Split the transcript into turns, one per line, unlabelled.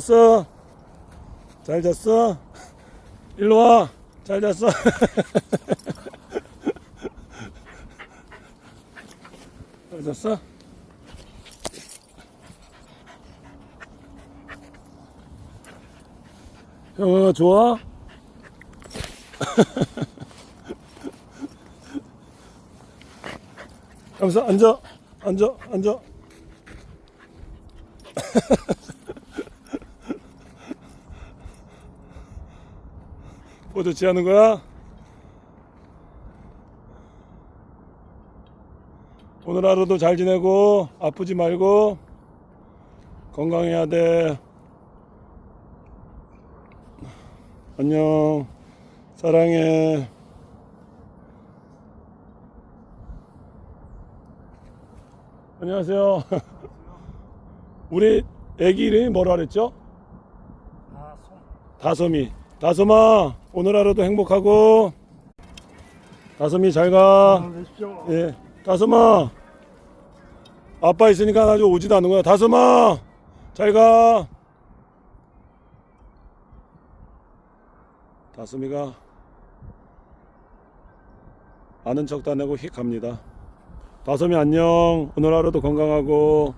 잤어? 잘 잤어? 일로 와. 잘 잤어? 잘 잤어? 형아 좋아? 여기서 앉아 앉아 앉아 포즈 취하는 거야? 오늘 하루도 잘 지내고 아프지 말고 건강해야 돼. 안녕. 사랑해. 안녕하세요. 우리 애기 이름이 뭐라 그랬죠?
아, 손.
다솜이. 다솜아, 오늘 하루도 행복하고. 다솜이 잘 가.
내십시오.
예. 다솜아. 아빠 있으니까 아주 오지도 않는 거야. 다솜아. 잘 가. 다솜이가 아는 척도 안 하고 휙 갑니다. 다솜이 안녕. 오늘 하루도 건강하고